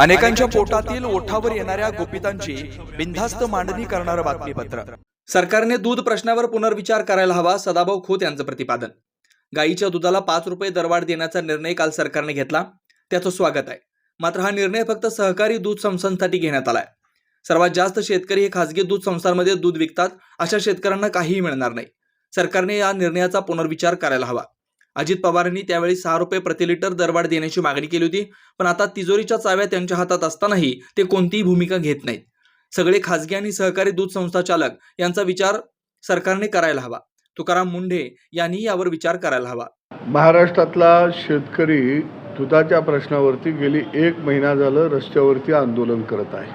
अनेकांच्या पोटातील ओठावर येणाऱ्या गोपितांची बिनधास्त मांडणी करणारं बातमीपत्र. सरकारने दूध प्रश्नावर पुनर्विचार करायला हवा सदाभाऊ खोत यांचं प्रतिपादन. गाईच्या दुधाला पाच रुपये दरवाढ देण्याचा निर्णय काल सरकारने घेतला. त्याचं स्वागत आहे. मात्र हा निर्णय फक्त सहकारी दूध संस्थांसाठी घेण्यात आलाय. सर्वात जास्त शेतकरी हे खासगी दूध संस्थांमध्ये दूध विकतात अशा शेतकऱ्यांना काहीही मिळणार नाही. सरकारने या निर्णयाचा पुनर्विचार करायला हवा. अजित पवारांनी त्यावेळी सहा रुपये प्रति लिटर दरवाढ देण्याची मागणी केली होती. पण आता तिजोरीच्या चाव्या त्यांच्या हातात असतानाही ते कोणतीही भूमिका घेत नाहीत. सगळे खासगी आणि सहकारी दूध संस्था चालक यांचा विचार सरकारने करायला हवा. तुकाराम मुंढे यांनी यावर विचार करायला हवा. महाराष्ट्रातला शेतकरी दुधाच्या प्रश्नावरती गेली एक महिना झालं रस्त्यावरती आंदोलन करत आहे.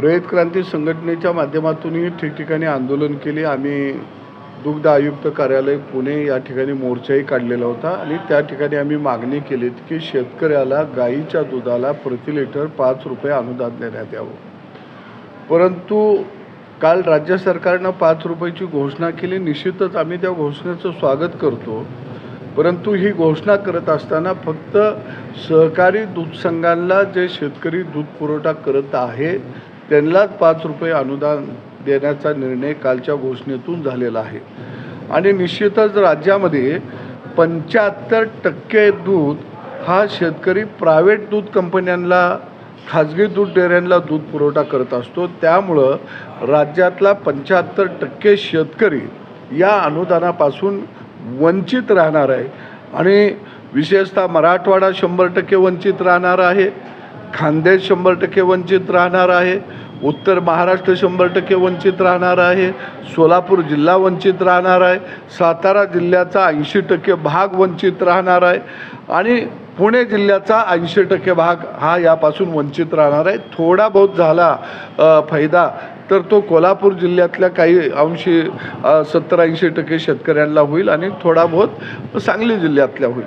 रयत क्रांती संघटनेच्या माध्यमातूनही ठिकठिकाणी आंदोलन केले. आम्ही दुग्ध आयुक्त कार्यालय पुणे या ठिकाणी मोर्चाही काढलेला होता आणि त्या ठिकाणी आम्ही मागणी केली की शेतकऱ्याला गाईच्या दुधाला प्रति लिटर पाच रुपये अनुदान देण्यात यावं. परंतु काल राज्य सरकारनं पाच रुपयाची घोषणा केली. निश्चितच आम्ही त्या घोषणेचं स्वागत करतो. परंतु ही घोषणा करत असताना फक्त सहकारी दूध संघांना जे शेतकरी दूध पुरवठा करत आहे त्यांनाच पाच रुपये अनुदान देण्याचा निर्णय कालच्या घोषणेतून झालेला आहे. आणि निश्चितच राज्यामध्ये पंच्याहत्तर टक्के दूध हा शेतकरी प्रायव्हेट दूध कंपन्यांना खाजगी दूध डेअऱ्यांना दूध पुरवठा करत असतो. त्यामुळं राज्यातला पंच्याहत्तर टक्के शेतकरी या अनुदानापासून वंचित राहणार आहे. आणि विशेषतः मराठवाडा शंभर टक्के वंचित राहणार आहे. खानदेश शंभर टक्के वंचित राहणार आहे. उत्तर महाराष्ट्र शंभर टक्के वंचित राहणार आहे सोलापूर जिल्हा वंचित राहणार आहे सातारा जिल्ह्याचा ऐंशी टक्के भाग वंचित राहणार आहे आणि पुणे जिल्ह्याचा ऐंशी टक्के भाग हा यापासून वंचित राहणार आहे. थोडा बहुत झाला फायदा तर तो कोल्हापूर जिल्ह्यातल्या काही अंशी सत्तर ऐंशी टक्के शेतकऱ्यांना होईल आणि थोडा बहुत सांगली जिल्ह्यातल्या होईल.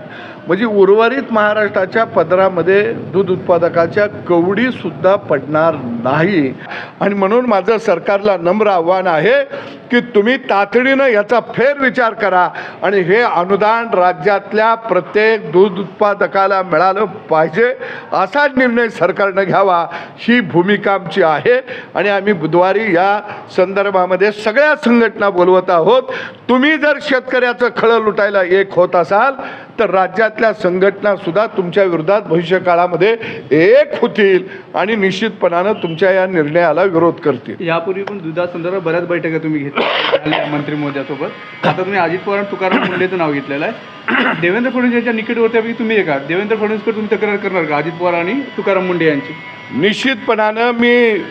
म्हणजे उर्वरित महाराष्ट्राच्या पदरामध्ये दूध उत्पादकाच्या कवडीसुद्धा पडणार नाही. आणि म्हणून माझं सरकारला नम्र आव्हान आहे की तुम्ही तातडीनं याचा फेरविचार करा आणि हे अनुदान राज्यातल्या प्रत्येक दूध उत्पादकाला मिळालं पाहिजे असा निर्णय सरकारनं घ्यावा. ही भूमिका आमची आहे आणि आम्ही बुधवार या संदर्भामध्ये सगळ्या संघटना बोलवत आहोत. तुम्ही जर शेतकऱ्याचं खळं लुटायला एक होत असाल तर राज्यातल्या संघटना सुद्धा तुमच्या विरोधात भविष्य काळामध्ये एक होतील आणि निश्चितपणानं तुमच्या या निर्णयाला विरोध करतील. यापूर्वी पण दुधासंदर्भात बऱ्याच बैठका तुम्ही घेतल्या. मंत्री मोद्यासोबत आता तुम्ही अजित पवार आणि तुकाराम मुंडेचं नाव घेतलेलं आहे. देवेंद्र फडणवीस यांच्या निकटवर्तीपैकी तुम्ही एका देवेंद्र फडणवीसकडे तुम्ही तक्रार करणार का? अजित पवार आणि तुकाराम मुंडे यांची? निश्चितपणानं मी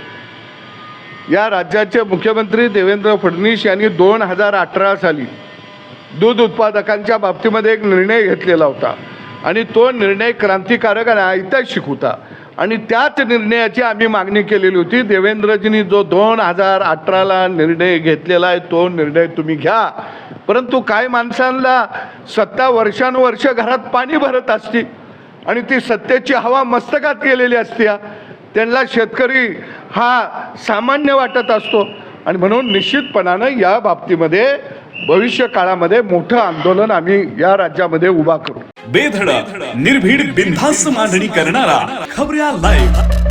या राज्याचे मुख्यमंत्री देवेंद्र फडणवीस यांनी दोन हजार अठरा साली दूध उत्पादकांच्या बाबतीमध्ये एक निर्णय घेतलेला होता. आणि तो निर्णय क्रांतिकारक आणि ऐतिहासिक होता. आणि त्याच निर्णयाची आम्ही मागणी केलेली होती. देवेंद्रजींनी जो दोन हजार अठराला निर्णय घेतलेला आहे तो निर्णय तुम्ही घ्या. परंतु काय माणसांना सत्ता वर्षानुवर्ष घरात पाणी भरत असते आणि ती सत्तेची हवा मस्तकात गेलेली असते. त्यांना शेतकरी हा सामान्य वाटत असतो. आणि म्हणून निश्चितपणानं या बाबतीमध्ये भविष्य काळामध्ये मोठं आंदोलन आम्ही या राज्यामध्ये उभा करू. बेधडक निर्भीड बिनधास्त मांडणी करणारा खबऱ्या लाईव्ह